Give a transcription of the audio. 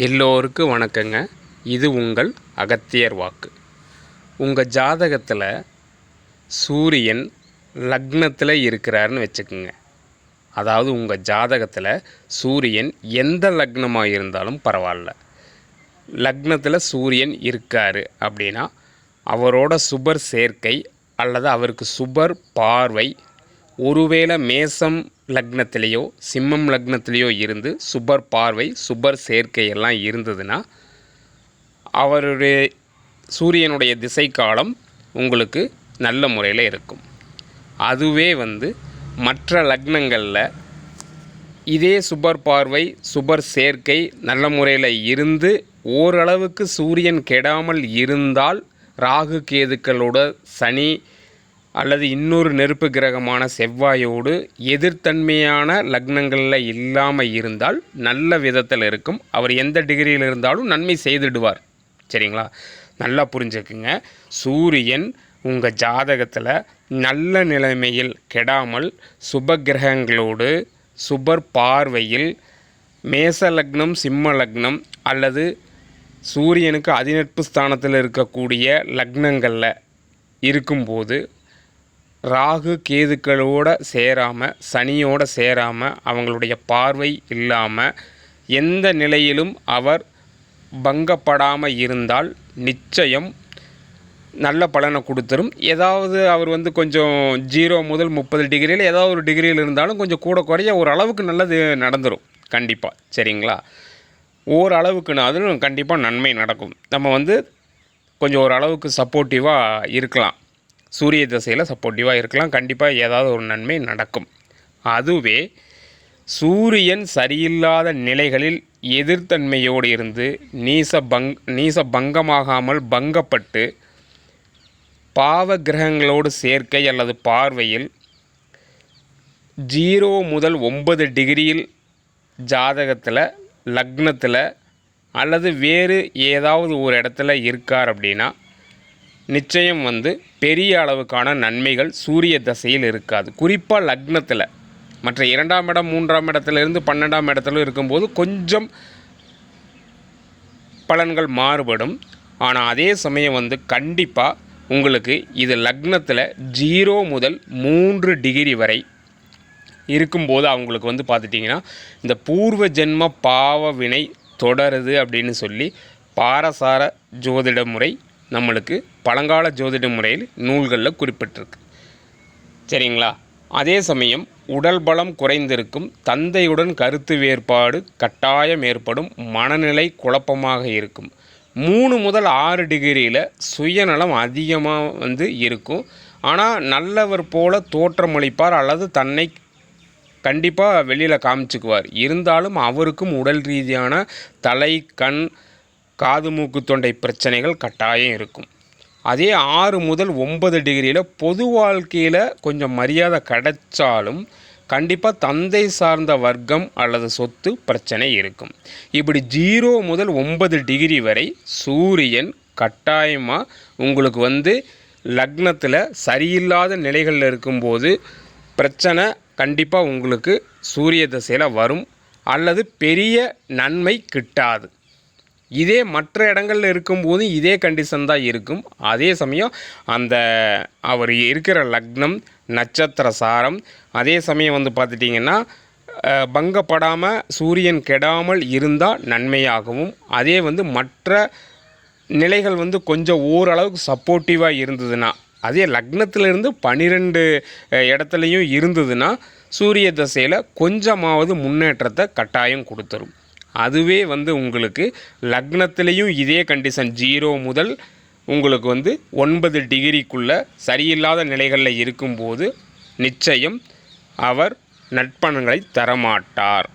எல்லோருக்கும் வணக்கங்க. இது உங்கள் அகத்தியர் வாக்கு. உங்கள் ஜாதகத்தில் சூரியன் லக்னத்தில் இருக்கிறாருன்னு வச்சுக்கோங்க. அதாவது உங்கள் ஜாதகத்தில் சூரியன் எந்த லக்னமாக இருந்தாலும் பரவாயில்ல. லக்னத்தில் சூரியன் இருக்கார் அப்படின்னா அவரோட சுபர் சேர்க்கை அல்லது அவருக்கு சுபர் பார்வை ஒருவேளை மேசம் லக்னத்திலேயோ சிம்மம் லக்னத்திலேயோ இருந்து சுபர் பார்வை சுபர் சேர்க்கை எல்லாம் இருந்ததுன்னா அவருடைய சூரியனுடைய திசை காலம் உங்களுக்கு நல்ல முறையில் இருக்கும். அதுவே வந்து மற்ற லக்னங்களில் இதே சுபர் பார்வை சுபர் சேர்க்கை நல்ல முறையில் இருந்து ஓரளவுக்கு சூரியன் கெடாமல் இருந்தால் ராகு கேதுக்களோட சனி அல்லது இன்னொரு நெருப்பு கிரகமான செவ்வாயோடு எதிர்த்தன்மையான லக்னங்களில் இல்லாமல் இருந்தால் நல்ல விதத்தில் இருக்கும். அவர் எந்த டிகிரியில் இருந்தாலும் நன்மை செய்துடுவார். சரிங்களா? நல்லா புரிஞ்சுக்குங்க. சூரியன் உங்கள் ஜாதகத்தில் நல்ல நிலைமையில் கெடாமல் சுப கிரகங்களோடு சுபர் பார்வையில் மேச லக்னம் சிம்ம லக்னம் அல்லது சூரியனுக்கு அதிநட்பு ஸ்தானத்தில் இருக்கக்கூடிய லக்னங்களில் இருக்கும்போது ராகு கேதுக்களோட சேராமல் சனியோட சேராமல் அவங்களுடைய பார்வை இல்லாமல் எந்த நிலையிலும் அவர் பங்கப்படாமல் இருந்தால் நிச்சயம் நல்ல பலனை கொடுத்துரும். ஏதாவது அவர் வந்து கொஞ்சம் ஜீரோ முதல் முப்பது டிகிரியில் ஏதாவது ஒரு டிகிரியில் இருந்தாலும் கொஞ்சம் கூட குறைய ஓரளவுக்கு நல்லது நடந்துடும் கண்டிப்பாக சரிங்களா? ஓரளவுக்குன்னு அதுவும் கண்டிப்பாக நன்மை நடக்கும். நம்ம வந்து கொஞ்சம் ஒரு அளவுக்கு சப்போர்ட்டிவாக இருக்கலாம். சூரிய திசையில் சப்போர்ட்டிவாக இருக்கலாம். கண்டிப்பாக ஏதாவது ஒரு நன்மை நடக்கும். அதுவே சூரியன் சரியில்லாத நிலைகளில் எதிர்த்தன்மையோடு இருந்து நீச பங் நீச பங்கமாகாமல் பங்கப்பட்டு பாவ கிரகங்களோடு சேர்க்கை அல்லது பார்வையில் ஜீரோ முதல் ஒன்பது டிகிரியில் ஜாதகத்தில் லக்னத்தில் அல்லது வேறு ஏதாவது ஒரு இடத்துல இருக்கார் அப்படின்னா நிச்சயம் வந்து பெரிய அளவுக்கான நன்மைகள் சூரிய தசையில் இருக்காது. குறிப்பாக லக்னத்தில். மற்ற இரண்டாம் இடம் மூன்றாம் இடத்துலேருந்து பன்னெண்டாம் இடத்துல இருக்கும்போது கொஞ்சம் பலன்கள் மாறுபடும். ஆனால் அதே சமயம் வந்து கண்டிப்பாக உங்களுக்கு இது லக்னத்தில் ஜீரோ முதல் மூன்று டிகிரி வரை இருக்கும்போது அவங்களுக்கு வந்து பார்த்துட்டிங்கன்னா இந்த பூர்வ ஜென்ம பாவ வினை தொடருது அப்படின்னு சொல்லி பாரசார ஜோதிட முறை நம்மளுக்கு பழங்கால ஜோதிட முறையில் நூல்களில் குறிப்பிட்டிருக்கு. சரிங்களா? அதே சமயம் உடல் பலம் குறைந்திருக்கும் தந்தையுடன் கருத்து வேறுபாடு கட்டாயம் ஏற்படும் மனநிலை குழப்பமாக இருக்கும். மூணு முதல் ஆறு டிகிரியில் சுயநலம் அதிகமாக வந்து இருக்கும். ஆனால் நல்லவர் போல தோற்றமளிப்பார் அல்லது தன்னை கண்டிப்பாக வெளியில் காமிச்சுக்குவார். இருந்தாலும் அவருக்கும் உடல் ரீதியான தலை கண் காது மூக்கு தொண்டை பிரச்சனைகள் கட்டாயம் இருக்கும். அதே ஆறு முதல் ஒன்பது டிகிரியில் பொது வாழ்க்கையில் கொஞ்சம் மரியாதை கிடைச்சாலும் கண்டிப்பாக தந்தை சார்ந்த வர்க்கம் அல்லது சொத்து பிரச்சனை இருக்கும். இப்படி ஜீரோ முதல் ஒன்பது டிகிரி வரை சூரியன் கட்டாயமாக உங்களுக்கு வந்து லக்னத்தில் சரியில்லாத நிலைகளில் இருக்கும்போது பிரச்சனை கண்டிப்பாக உங்களுக்கு சூரிய தசையில் வரும். அல்லது பெரிய நன்மை கிட்டாது. இதே மற்ற இடங்களில் இருக்கும்போது இதே கண்டிஷன் தான் இருக்கும். அதே சமயம் அந்த அவர் இருக்கிற லக்னம் நட்சத்திர சாரம் அதே சமயம் வந்து பார்த்துட்டிங்கன்னா பங்கப்படாமல் சூரியன் கெடாமல் இருந்தால் நன்மையாகவும் அதே வந்து மற்ற நிலைகள் வந்து கொஞ்சம் ஓரளவுக்கு சப்போர்ட்டிவாக இருந்ததுன்னா அதே லக்னத்திலிருந்து பனிரெண்டு இடத்துலையும் இருந்ததுன்னா சூரிய தசையில் கொஞ்சமாவது முன்னேற்றத்தை கட்டாயம் கொடுத்துரும். அதுவே வந்து உங்களுக்கு லக்னத்திலையும் இதே கண்டிஷன் ஜீரோ முதல் உங்களுக்கு வந்து ஒன்பது டிகிரிக்குள்ளே சரியில்லாத நிலைகளில் இருக்கும்போது நிச்சயம் அவர் நட்பணங்களை தரமாட்டார்.